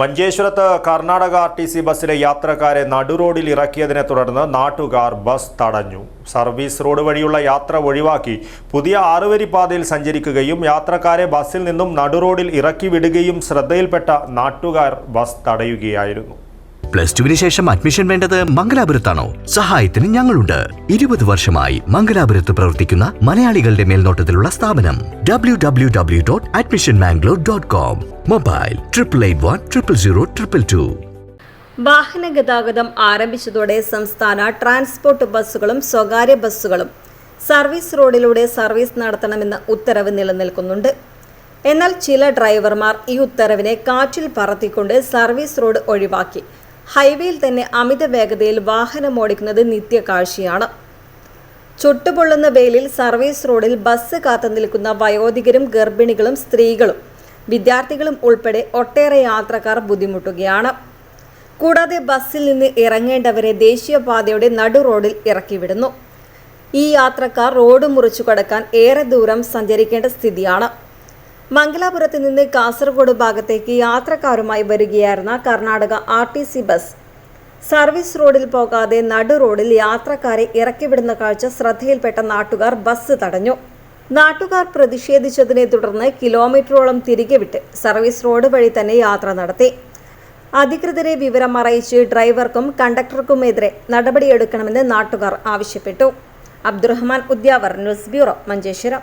മഞ്ചേശ്വരത്ത് Karnataka R T C ബസ്സിലെ യാത്രക്കാരെ നടുറോഡിൽ ഇറക്കിയതിനെ തുടർന്ന് നാട്ടുകാർ ബസ് തടഞ്ഞു. സർവീസ് റോഡ് വഴിയുള്ള യാത്ര ഒഴിവാക്കി പുതിയ ആറുവരി പാതയിൽ സഞ്ചരിക്കുകയും യാത്രക്കാരെ ബസ്സിൽ നിന്നും നടുറോഡിൽ ഇറക്കി വിടുകയും ശ്രദ്ധയിൽപ്പെട്ട നാട്ടുകാർ ബസ് തടയുകയായിരുന്നു. പ്ലസ് ടുവിന് ശേഷം അഡ്മിഷൻ വേണ്ടത് മംഗലാപുരത്താണോ? സഹായത്തിന് ഞങ്ങളുണ്ട്. ഇരുപത് വർഷമായി മംഗലാപുരത്ത് പ്രവർത്തിക്കുന്ന മലയാളികളുടെ മേൽനോട്ടത്തിലുള്ള സ്ഥാപനം W W W dot admission Mangalore dot com mobile triple eight one triple zero triple two. വാഹന ഗതാഗതം ആരംഭിച്ചതോടെ സംസ്ഥാന ട്രാൻസ്പോർട്ട് ബസ്സുകളും സ്വകാര്യ ബസ്സുകളും സർവീസ് റോഡിലൂടെ സർവീസ് നടത്തണമെന്ന ഉത്തരവ് നിലനിൽക്കുന്നുണ്ട്. എന്നാൽ ചില ഡ്രൈവർമാർ ഈ ഉത്തരവിനെ കാറ്റിൽ പറത്തിക്കൊണ്ട് സർവീസ് റോഡ് ഒഴിവാക്കി. ഹൈവേയിൽ തന്നെ അമിത വേഗതയിൽ വാഹനം വാഹനമോടിക്കുന്നത് നിത്യകാഴ്ചയാണ്. ചുട്ടുപൊള്ളുന്ന വെയിലിൽ സർവീസ് റോഡിൽ ബസ് കാത്തു നിൽക്കുന്ന വയോധികരും ഗർഭിണികളും സ്ത്രീകളും വിദ്യാർത്ഥികളും ഉൾപ്പെടെ ഒട്ടേറെ യാത്രക്കാർ ബുദ്ധിമുട്ടുകയാണ്. കൂടാതെ ബസ്സിൽ നിന്ന് ഇറങ്ങേണ്ടവരെ ദേശീയപാതയുടെ നടു റോഡിൽ ഇറക്കിവിടുന്നു. ഈ യാത്രക്കാർ റോഡ് മുറിച്ചു കടക്കാൻ ഏറെ ദൂരം സഞ്ചരിക്കേണ്ട സ്ഥിതിയാണ്. മംഗലാപുരത്ത് നിന്ന് കാസർഗോഡ് ഭാഗത്തേക്ക് യാത്രക്കാരുമായി വരികയായിരുന്ന Karnataka R T C bus service റോഡിൽ പോകാതെ നടു റോഡിൽ യാത്രക്കാരെ ഇറക്കിവിടുന്ന കാഴ്ച ശ്രദ്ധയിൽപ്പെട്ട നാട്ടുകാർ ബസ് തടഞ്ഞു. നാട്ടുകാർ പ്രതിഷേധിച്ചതിനെ തുടർന്ന് കിലോമീറ്ററോളം തിരികെ വിട്ട് സർവീസ് റോഡ് വഴി തന്നെ യാത്ര നടത്തി. അധികൃതരെ വിവരം അറിയിച്ച് ഡ്രൈവർക്കും കണ്ടക്ടർക്കുമെതിരെ നടപടിയെടുക്കണമെന്ന് നാട്ടുകാർ ആവശ്യപ്പെട്ടു. Abdurahman Udyavar news bureau Manjeshwaram.